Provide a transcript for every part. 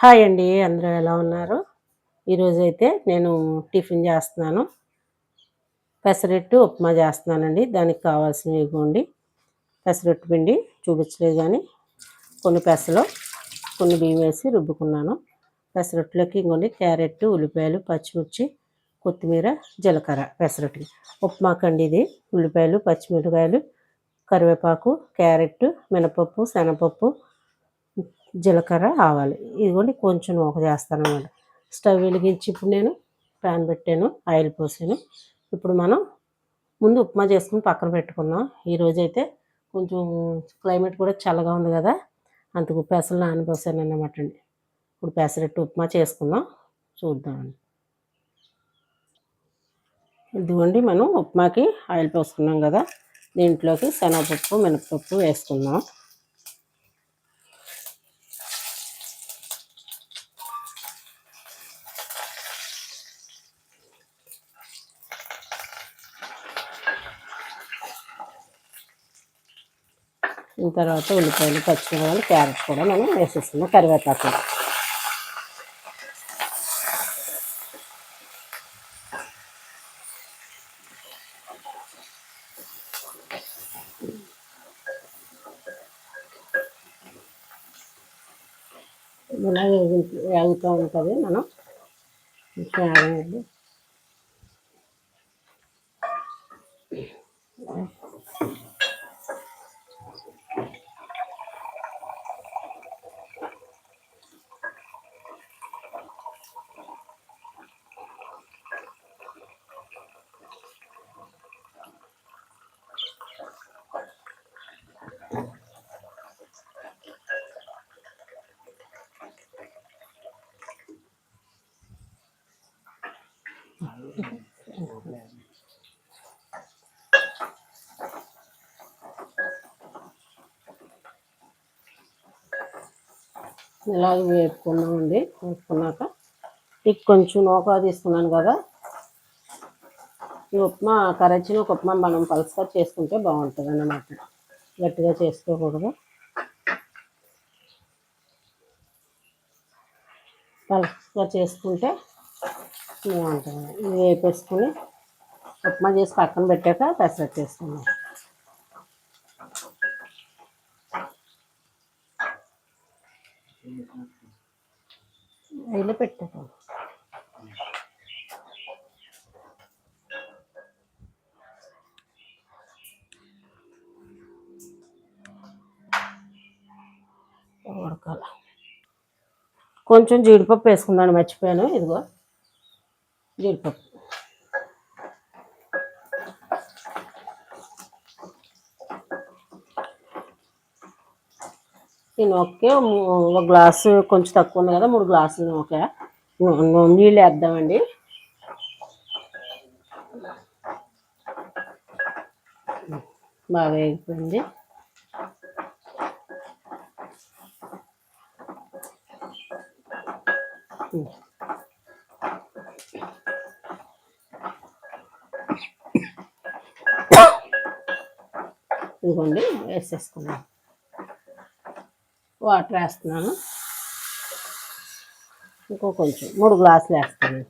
Hi అండి అందరూ ఎలా ఉన్నారు? ఈరోజు అయితే నేను టిఫిన్ చేస్తున్నాను. పెసరట్టు ఉప్మా చేస్తున్నానండి దానికి కావాల్సినవి ఇవ్వండి. పెసరట్టు పిండి చూపించలేదు కానీ కొన్ని పెసలు కొన్ని బియ్యం వేసి రుబ్బుకున్నాను. పెసరట్టులోకి ఇంకోండి క్యారెట్ ఉల్లిపాయలు పచ్చిమిర్చి కొత్తిమీర జీలకర్ర పెసరట్టుకి ఉప్మాకండి ఇది. ఉల్లిపాయలు పచ్చిమిరపకాయలు కరివేపాకు క్యారెట్ మినపప్పు శనగపప్పు జీలకర్ర ఆవాలి. ఇదిగోండి కొంచెం ఒక చేస్తాను స్టవ్ వెలిగించి ఇప్పుడు నేను ప్యాన్ పెట్టాను ఆయిల్ పోసాను. ఇప్పుడు మనం ముందు ఉప్మా చేసుకుని పక్కన పెట్టుకుందాం. ఈరోజు అయితే కొంచెం క్లైమేట్ కూడా చల్లగా ఉంది కదా అందుకు పెసలు నానబోసాను అన్నమాట అండి. ఇప్పుడు పెసరట్టు ఉప్మా చేసుకుందాం చూద్దామండి ఇదిగోండి మనం ఉప్మాకి ఆయిల్ పోసుకున్నాం కదా దీంట్లోకి శనగపప్పు మినపప్పు వేసుకుందాం. దీని తర్వాత ఉల్లిపాయలు పచ్చిమిరపకాయలు క్యారెట్ కూడా మనం వేసేస్తున్నాం కరివేపాకు. ఇలా వేగి- వేగుతూ ఉంటుంది మనం. కొంచెం ఇలాగ వేపుకున్నామండి. వేపుకున్నాక ఇక కొంచెం నూక తీసుకున్నాను కదా. ఈ ఉప్మా కరచిన ఒక ఉప్మా మనం పలుసుగా చేసుకుంటే బాగుంటుంది అన్నమాట గట్టిగా చేసుకోకూడదు. పలుసుగా చేసుకుంటే బాగుంటుంది ఇది వేపేసుకుని ఉప్మా చేసి పక్కన పెట్టాక పెసరట్టు చేసుకున్నాం అయిలో పెట్టాక ఉడకాల కొంచెం జీడిపప్పు వేసుకున్నాను మర్చిపోయాను ఇదిగో జీడిపప్పు నేను ఒకే ఒక గ్లాసు కొంచెం తక్కువ ఉంది కదా మూడు గ్లాసులు ఒకే నీళ్ళు వేద్దామండి. బాగా వేగిపోయింది ఇదిగోండి వేసేసుకున్నాం వాటర్ వేస్తున్నాను. ఇంకో కొంచెం మూడు గ్లాసులు వేస్తాను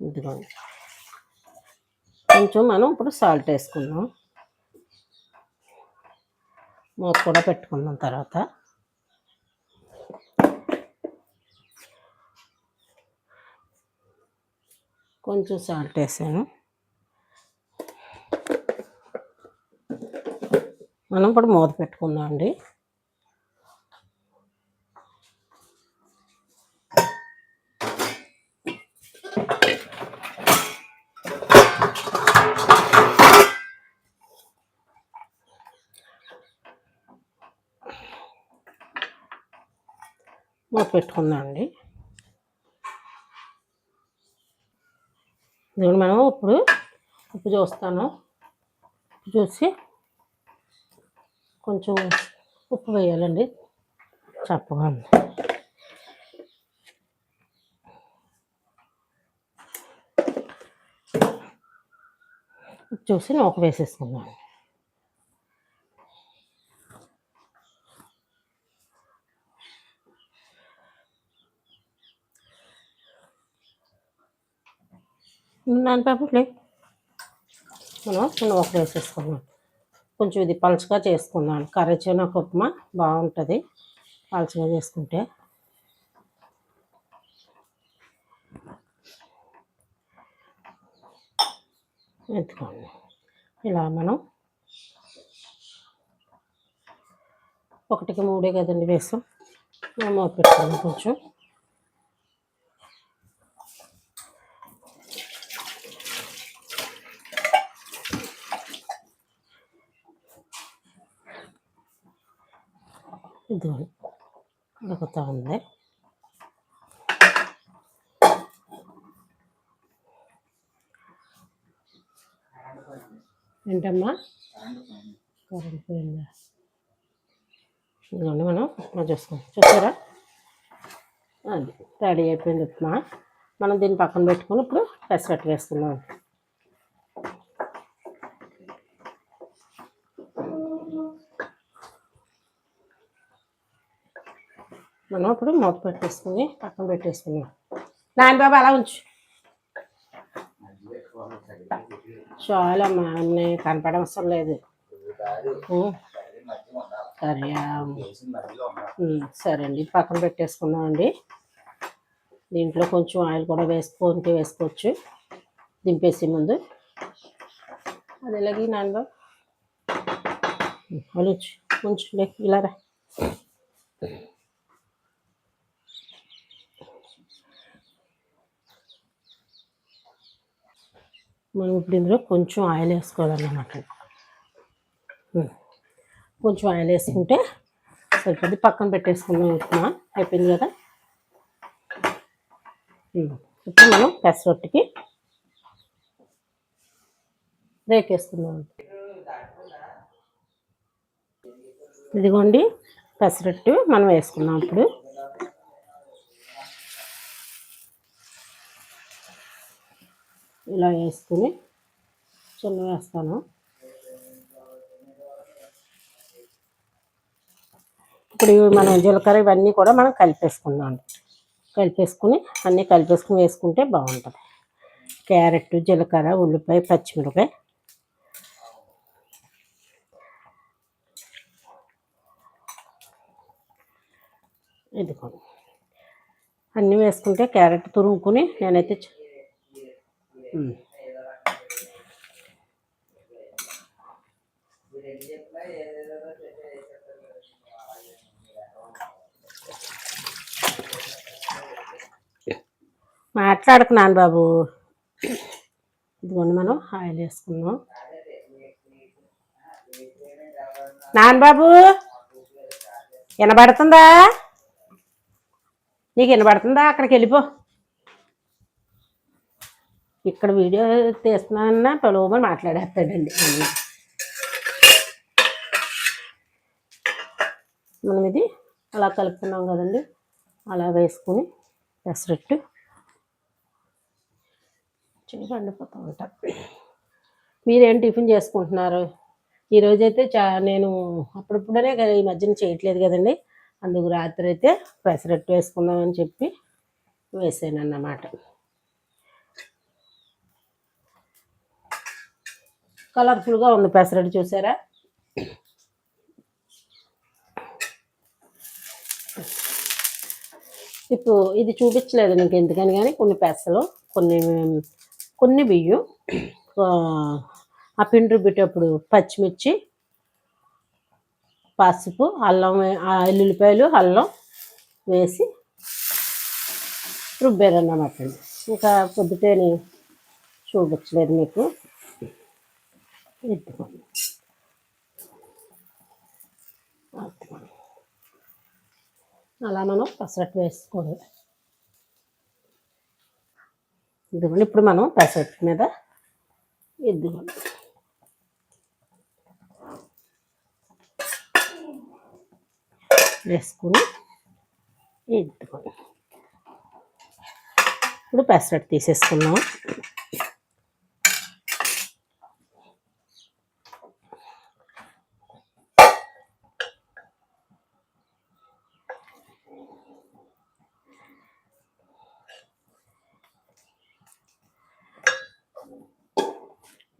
ఇదిగోండి. కొంచెం మనం ఇప్పుడు సాల్ట్ వేసుకుందాం. మూత కూడా పెట్టుకుందాం తర్వాత. కొంచెం సాల్ట్ వేసాను. మనం ఇప్పుడు మూత పెట్టుకుందాం అండి. మూత పెట్టుకుందాం అండి. దీన్ని మనం ఇప్పుడు ఉప్పు చూస్తాను. ఉప్పు చూసి కొంచెం ఉప్పు వేయాలండి. చప్పగా ఉప్పు చూసి నూక వేసేసుకుందాం. నాన్నపాపు మనం నూక వేసేసుకున్నాం కొంచెం ఇది పలుచగా చేసుకుందాం. కర్రీ ఉప్మా బాగుంటుంది. పలుచగా చేసుకుంటే. ఎత్తుకోండి. ఇలా మనం ఒకటికి మూడే కదండి వేసాం. మూత పెట్టుకున్నాం కొంచెం. ఇది ఉడుకుతూ ఉంది. ఏంటమ్మా? కరెంట్ పోయిందా ఇదిగోండి మనం ఉప్మా చూసుకుందాం. చూసారా? అది రెడీ అయిపోయింది ఉప్మా. మనం దీన్ని పక్కన పెట్టుకొని ఇప్పుడు పెసరట్టు వేసుకుందాం మనం ఇప్పుడు మూత పెట్టేసుకుని పక్కన పెట్టేసుకున్నాం. నాయన బాబు అలా ఉంచు. చాలమ్మా అన్నీ కనపడం అవసరం లేదు. సరే సరే అండి పక్కన పక్కన పెట్టేసుకున్నామండి దీంట్లో కొంచెం ఆయిల్ కూడా వేసుకుంటే వేసుకోవచ్చు. దింపేసి ముందు. అది ఇలాగే నాన్న అలా ఉంచు. ఉంచు ఇలా రా. మనం ఇప్పుడు ఇందులో కొంచెం ఆయిల్ వేసుకోవాలన్నమాట. కొంచెం ఆయిల్ వేసుకుంటే సరిపోద్ది. పక్కన పెట్టేసుకుందాం ఉప్మా. అయిపోయింది కదా? ఇప్పుడు మనం పెసరొట్టుకి రేకేసుకుందాం ఇదిగోండి పెసరట్టు మనం వేసుకున్నాం ఇప్పుడు. ఇలా వేసుకుని చిన్న వేస్తాను. ఇప్పుడు మనం జీలకర్ర ఇవన్నీ కూడా మనం కలిపేసుకున్నాం కలిపేసుకుని అన్నీ కలిపేసుకుని వేసుకుంటే బాగుంటుంది. క్యారెట్ జీలకర్ర ఉల్లిపాయ పచ్చిమిరపకాయ. ఇదిగోండి అన్నీ వేసుకుంటే క్యారెట్ తురుముకుని నేనైతే మాట్లాడుకున్నాను మాట్లాడకు బాబు. ఇదిగోండి మనం ఆయిల్ వేసుకున్నాం నాన్నబాబు వినబడుతుందా? నీకు వినబడుతుందా? అక్కడికి వెళ్ళిపో. ఇక్కడ వీడియో తీస్తున్నానన్నా పొలవమని మాట్లాడేస్తాడండి. మనం ఇది అలా కలుపుకున్నాం కదండి. అలా వేసుకుని పెసరట్టు చిన్న పండిపోతూ ఉంటాం. మీరేం టిఫిన్ చేసుకుంటున్నారు? ఈరోజైతే చా నేను అప్పుడప్పుడనే ఈ మధ్యన చేయట్లేదు కదండి. అందుకు రాత్రి అయితే పెసరట్టు వేసుకుందామని చెప్పి వేసాను అన్నమాట కలర్ఫుల్గా ఉంది పెసరట్టు చూసారా? ఇప్పుడు ఇది చూపించలేదు నీకు ఎందుకని కానీ కొన్ని పెసలు కొన్ని కొన్ని బియ్యం ఆ, పిండి రుబ్బేటప్పుడు పచ్చిమిర్చి పసుపు అల్లం ఆ ఎల్లుల్లిపాయలు అల్లం వేసి రుబ్బారన్నమాట ఇంకా పొద్దుటేని చూపించలేదు మీకు. ఎత్తుకోండి అలా మనం పెసరట్టు వేసుకోండి ఇదిగోండి ఇప్పుడు మనం పెసరట్టు మీద ఇదిగోండి వేసుకుని ఇదిగోండి ఇప్పుడు పెసరట్టు తీసేసుకున్నాం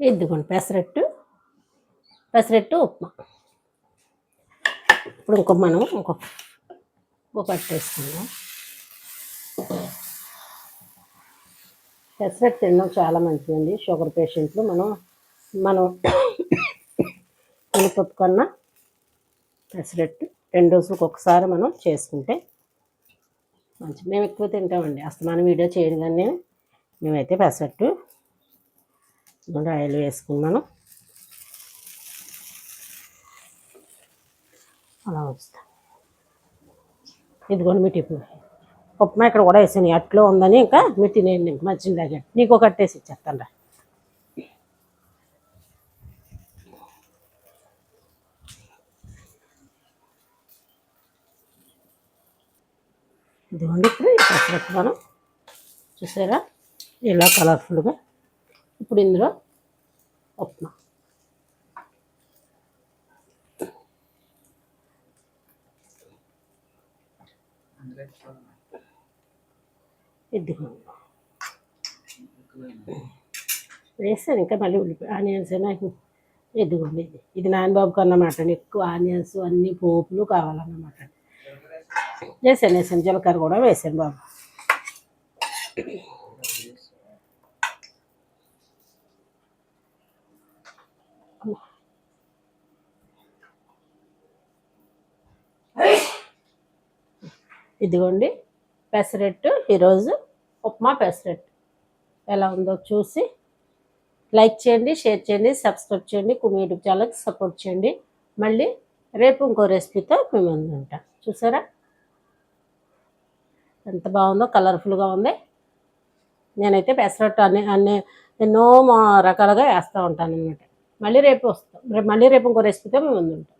ఎద్దుకోండి పెసరట్టు పెసరట్టు ఉప్మా. ఇప్పుడు ఇంకో మనం ఇంకో ఇంకో వేసుకుందాం పెసరట్టు తినడం చాలా మంచిదండి. షుగర్ పేషెంట్లు మనం మనం మినపప్పు కన్నా పెసరట్టు రెండు రోజులకు ఒకసారి మనం చేసుకుంటే మంచి మేము ఎక్కువ తింటామండి. అసలు మనం వీడియో చేయను కానీ మేమైతే పెసరట్టు నూనె ఆయిల్ వేసుకున్నాను అలా వస్తా ఇదిగోండి మీ టిఫిన్ ఉప్మా ఇక్కడ కూడా వేసాను. అట్లో ఉందని ఇంకా మీరు తినేయండి మంచిగా మంచిది నీకు ఒక కట్టేసి ఇచ్చేస్తాను రా. ఇదిగోండి ఇప్పుడు ఈ మనం చూసారా? ఇలా కలర్ఫుల్గా ఇప్పుడు ఇందులో ఉప్మా. ఇదిగోండి. వేస్తాను ఇంకా మళ్ళీ ఉల్లిపాయ ఆనియన్స్ నాకు ఇదిగోండి ఇది. ఇది నాన్నబాబుకి అన్నమాట ఎక్కువ ఆనియన్స్ అన్ని పోపులు కావాలన్నమాట. వేసాను వేసాను. జీలకర్ర కూడా వేసాను బాబు. ఇదిగోండి పెసరట్టు ఈరోజు ఉప్మా పెసరట్టు. ఎలా ఉందో చూసి లైక్ చేయండి షేర్ చేయండి సబ్స్క్రైబ్ చేయండి కుమి యూట్యూబ్ ఛానల్కి సపోర్ట్ చేయండి. మళ్ళీ రేపు ఇంకో రెసిపీతో మేము ఉంటాం. చూసారా? ఎంత బాగుందో కలర్ఫుల్గా ఉంది. నేనైతే పెసరట్టు అన్ని అన్ని ఎన్నో రకాలుగా వేస్తూ ఉంటాను అనమాట మళ్ళీ రేపు వస్తాం రేపు మళ్ళీ రేపు ఇంకో రెసిపీతో మేము ఉంటాం.